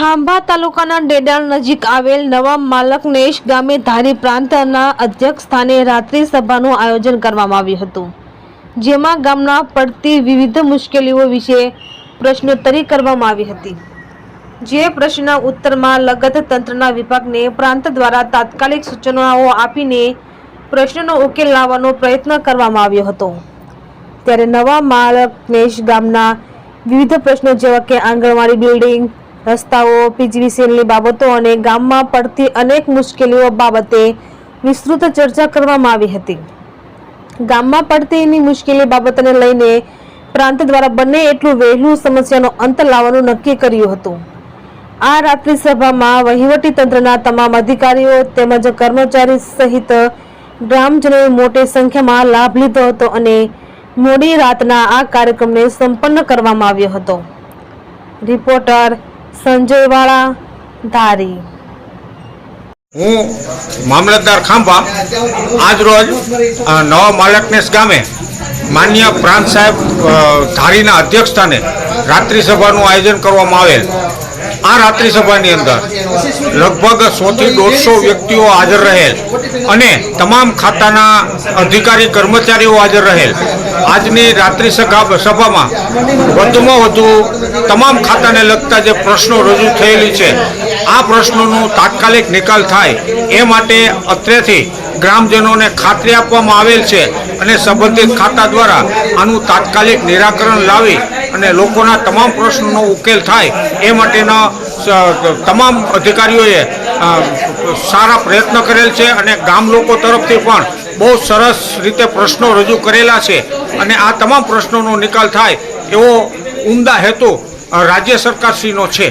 ખાંભા તાલુકાના ડેડાણ નજીક આવેલ નવા માલકનેશ ગામે ધારી પ્રાંતના અધ્યક્ષ સ્થાને રાત્રિ સભાનું આયોજન કરવામાં આવ્યું હતું, જેમાં ગામના પડતી વિવિધ મુશ્કેલીઓ વિશે પ્રશ્નોત્તરી કરવામાં આવી હતી. જે પ્રશ્નના ઉત્તરમાં લગત તંત્રના વિભાગને પ્રાંત દ્વારા તાત્કાલિક સૂચનાઓ આપીને પ્રશ્નનો ઉકેલ લાવવાનો પ્રયત્ન કરવામાં આવ્યો હતો. ત્યારે નવા માલકનેશ ગામના વિવિધ પ્રશ્નો જેવા કે આંગણવાડી બિલ્ડિંગ રસ્તાઓ પીજીવીસીએલની બાબતો અને ગામમાં પડતી અનેક મુશ્કેલીઓ બાબતે વિસ્તૃત ચર્ચા કરવામાં આવી હતી. ગામમાં પડતીની મુશ્કેલી બાબતને લઈને પ્રાંત દ્વારા બંને એટલું વહેલું સમસ્યાનો અંત લાવવાનું નક્કી કર્યું હતું. આ રાત્રિ સભામાં વહીવટી તંત્રના તમામ અધિકારીઓ તેમજ કર્મચારી સહિત ગ્રામજનોએ મોટી સંખ્યામાં લાભ લીધો હતો અને મોડી રાતના આ કાર્યક્રમને સંપન્ન કરવામાં આવ્યો હતો. રિપોર્ટર સંજય વાળા ધારી. હું મામલતદાર ખાંભા, આજ રોજ નવા માલકનેસ ગામે માન્ય પ્રાંત સાહેબ ધારીના અધ્યક્ષ સ્થાને રાત્રિ સભાનું આયોજન કરવામાં આવેલ. આ રાત્રિ સભાની અંદર લગભગ સોથી દોઢસો વ્યક્તિઓ હાજર રહેલ અને તમામ ખાતાના અધિકારી કર્મચારીઓ હાજર રહેલ. આજની રાત્રિસભા સભામાં વધુમાં વધુ તમામ ખાતાને લગતા જે પ્રશ્નો રજૂ થયેલી છે, આ પ્રશ્નોનો તાત્કાલિક નિકાલ થાય એ માટે અત્રેથી ગ્રામજનોને ખાતરી આપવામાં આવેલ છે અને સંબંધિત ખાતા દ્વારા આનું તાત્કાલિક નિરાકરણ લાવી અને લોકોના તમામ પ્રશ્નોનો ઉકેલ થાય એ માટેના તમામ અધિકારીઓએ સારા પ્રયત્ન કરેલ છે અને ગામ લોકો તરફથી પણ બહુ સરસ રીતે પ્રશ્નો રજૂ કરેલા છે અને આ તમામ પ્રશ્નોનો નિકાલ થાય એવો ઉમદા હેતુ રાજ્ય સરકારશ્રીનો છે.